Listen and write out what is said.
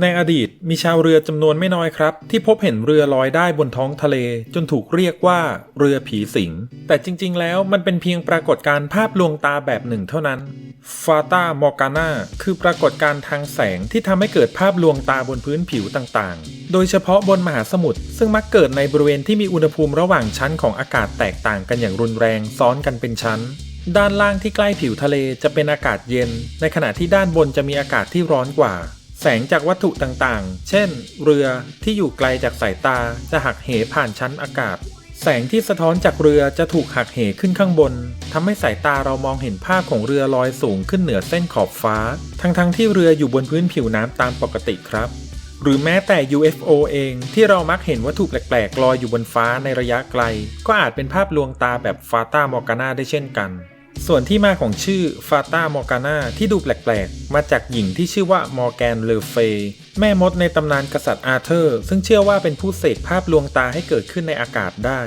ในอดีตมีชาวเรือจำนวนไม่น้อยครับ ที่พบเห็นเรือลอยได้บนท้องทะเล จนถูกเรียกว่าเรือผีสิง แต่จริง ๆ แล้วมันเป็นเพียงปรากฏการณ์ภาพลวงตาแบบหนึ่งเท่านั้นฟาตามอร์กานาคือปรากฏการณ์ทางแสงที่ทำให้เกิดภาพลวงตาบนพื้นผิวต่างๆ โดยเฉพาะบนมหาสมุทรซึ่งมักเกิดในบริเวณที่มีอุณหภูมิระหว่างชั้นของอากาศแตกต่างกันอย่างรุนแรงซ้อนกันเป็นชั้น ด้านล่างที่ใกล้ผิวทะเลจะเป็นอากาศเย็น ในขณะที่ด้านบนจะมีอากาศที่ร้อนกว่า แสงจากวัตถุต่างๆ เช่น เรือที่อยู่ไกลจากสายตาจะหักเหผ่านชั้นอากาศ แสงที่สะท้อนจากเรือจะถูกหักเหขึ้นข้างบนทำให้สายตาเรามองเห็นภาพของเรือลอยสูงขึ้นเหนือเส้นขอบฟ้า ทั้งๆที่เรืออยู่บนพื้นผิวน้ำตามปกติครับ หรือแม้แต่ UFO เองที่เรามักเห็นวัตถุแปลกๆลอยอยู่บนฟ้าในระยะไกล ก็อาจเป็นภาพลวงตาแบบฟาตามอร์กานาได้เช่นกัน ส่วนที่มาของชื่อฟาตามอร์กานาที่ดูแปลกๆ มาจากหญิงที่ชื่อว่ามอร์แกนเลเฟย์แม่มดในตำนานกษัตริย์อาเธอร์ ซึ่งเชื่อว่าเป็นผู้เสกภาพลวงตาให้เกิดขึ้นในอากาศได้